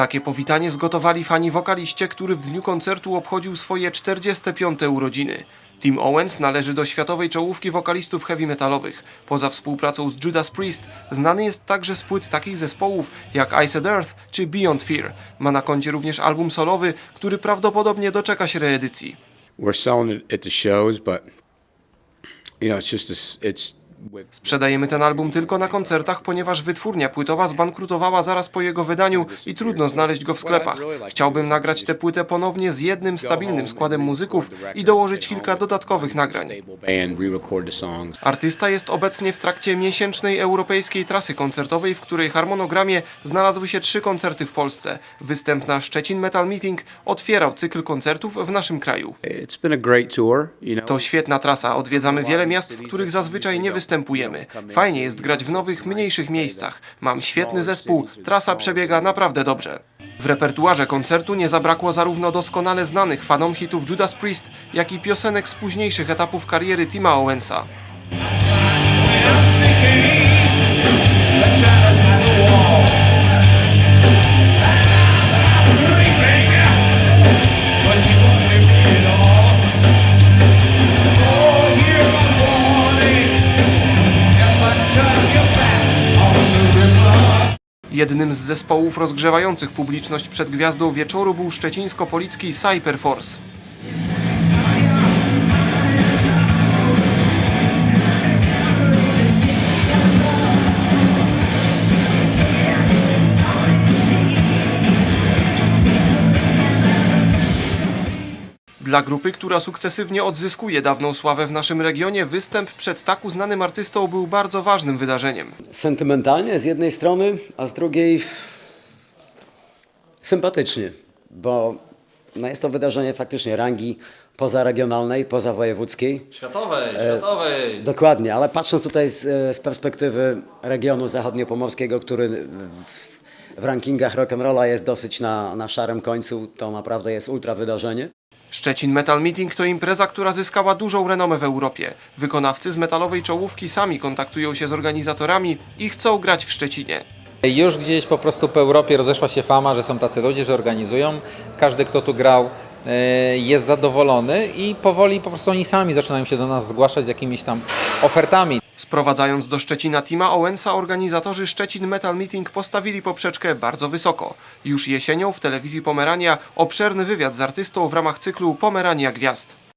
Takie powitanie zgotowali fani wokaliście, który w dniu koncertu obchodził swoje 45. urodziny. Tim Owens należy do światowej czołówki wokalistów heavy metalowych. Poza współpracą z Judas Priest znany jest także z płyt takich zespołów jak Iced Earth czy Beyond Fear. Ma na koncie również album solowy, który prawdopodobnie doczeka się reedycji. we're selling it at the shows, but you know, it's just this, it's Sprzedajemy ten album tylko na koncertach, ponieważ wytwórnia płytowa zbankrutowała zaraz po jego wydaniu i trudno znaleźć go w sklepach. Chciałbym nagrać tę płytę ponownie z jednym stabilnym składem muzyków i dołożyć kilka dodatkowych nagrań. Artysta jest obecnie w trakcie miesięcznej europejskiej trasy koncertowej, w której harmonogramie znalazły się trzy koncerty w Polsce. Występ na Szczecin Metal Meeting otwierał cykl koncertów w naszym kraju. To świetna trasa, odwiedzamy wiele miast, w których zazwyczaj nie występujemy. Fajnie jest grać w nowych, mniejszych miejscach. Mam świetny zespół, trasa przebiega naprawdę dobrze. W repertuarze koncertu nie zabrakło zarówno doskonale znanych fanom hitów Judas Priest, jak i piosenek z późniejszych etapów kariery Tima Owensa. Jednym z zespołów rozgrzewających publiczność przed gwiazdą wieczoru był szczecińsko-policki Cyperforce. Dla grupy, która sukcesywnie odzyskuje dawną sławę w naszym regionie, występ przed tak uznanym artystą był bardzo ważnym wydarzeniem. sentymentalnie z jednej strony, a z drugiej sympatycznie, bo no jest to wydarzenie faktycznie rangi pozaregionalnej, pozawojewódzkiej. Światowej, światowej. Dokładnie, ale patrząc tutaj z, e, z perspektywy regionu zachodniopomorskiego, który w, w rankingach rock'n'rolla jest dosyć na, na szarym końcu, to naprawdę jest ultra wydarzenie. Szczecin Metal Meeting to impreza, która zyskała dużą renomę w Europie. Wykonawcy z metalowej czołówki sami kontaktują się z organizatorami i chcą grać w Szczecinie. Już gdzieś po prostu po Europie rozeszła się fama, że są tacy ludzie, że organizują. Każdy, kto tu grał, e, jest zadowolony i powoli po prostu oni sami zaczynają się do nas zgłaszać z jakimiś tam ofertami. Sprowadzając do Szczecina Tima Owensa, organizatorzy Szczecin Metal Meeting postawili poprzeczkę bardzo wysoko. Już jesienią w telewizji Pomerania obszerny wywiad z artystą w ramach cyklu Pomerania Gwiazd.